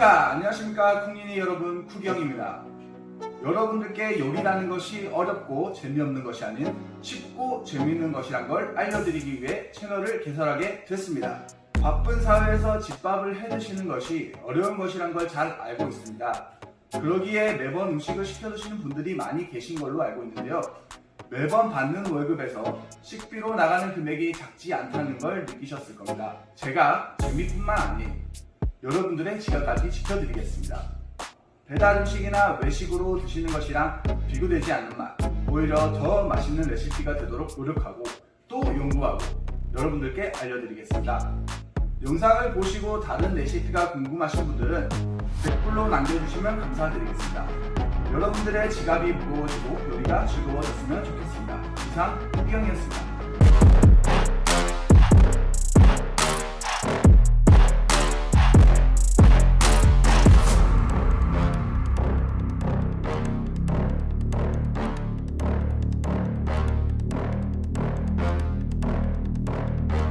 쿠카 안녕하십니까? 쿵니니 여러분 쿠경입니다. 여러분들께 요리라는 것이 어렵고 재미없는 것이 아닌 쉽고 재미있는 것이란 걸 알려드리기 위해 채널을 개설하게 됐습니다. 바쁜 사회에서 집밥을 해드시는 것이 어려운 것이란 걸 잘 알고 있습니다. 그러기에 매번 음식을 시켜 드시는 분들이 많이 계신 걸로 알고 있는데요. 매번 받는 월급에서 식비로 나가는 금액이 작지 않다는 걸 느끼셨을 겁니다. 제가 재미뿐만 아닌 여러분들의 지갑까지 지켜드리겠습니다. 배달 음식이나 외식으로 드시는 것이랑 비교되지 않는 맛, 오히려 더 맛있는 레시피가 되도록 노력하고 또 연구하고 여러분들께 알려드리겠습니다. 영상을 보시고 다른 레시피가 궁금하신 분들은 댓글로 남겨주시면 감사드리겠습니다. 여러분들의 지갑이 무거워지고 요리가 즐거워졌으면 좋겠습니다. 이상 후기영이었습니다.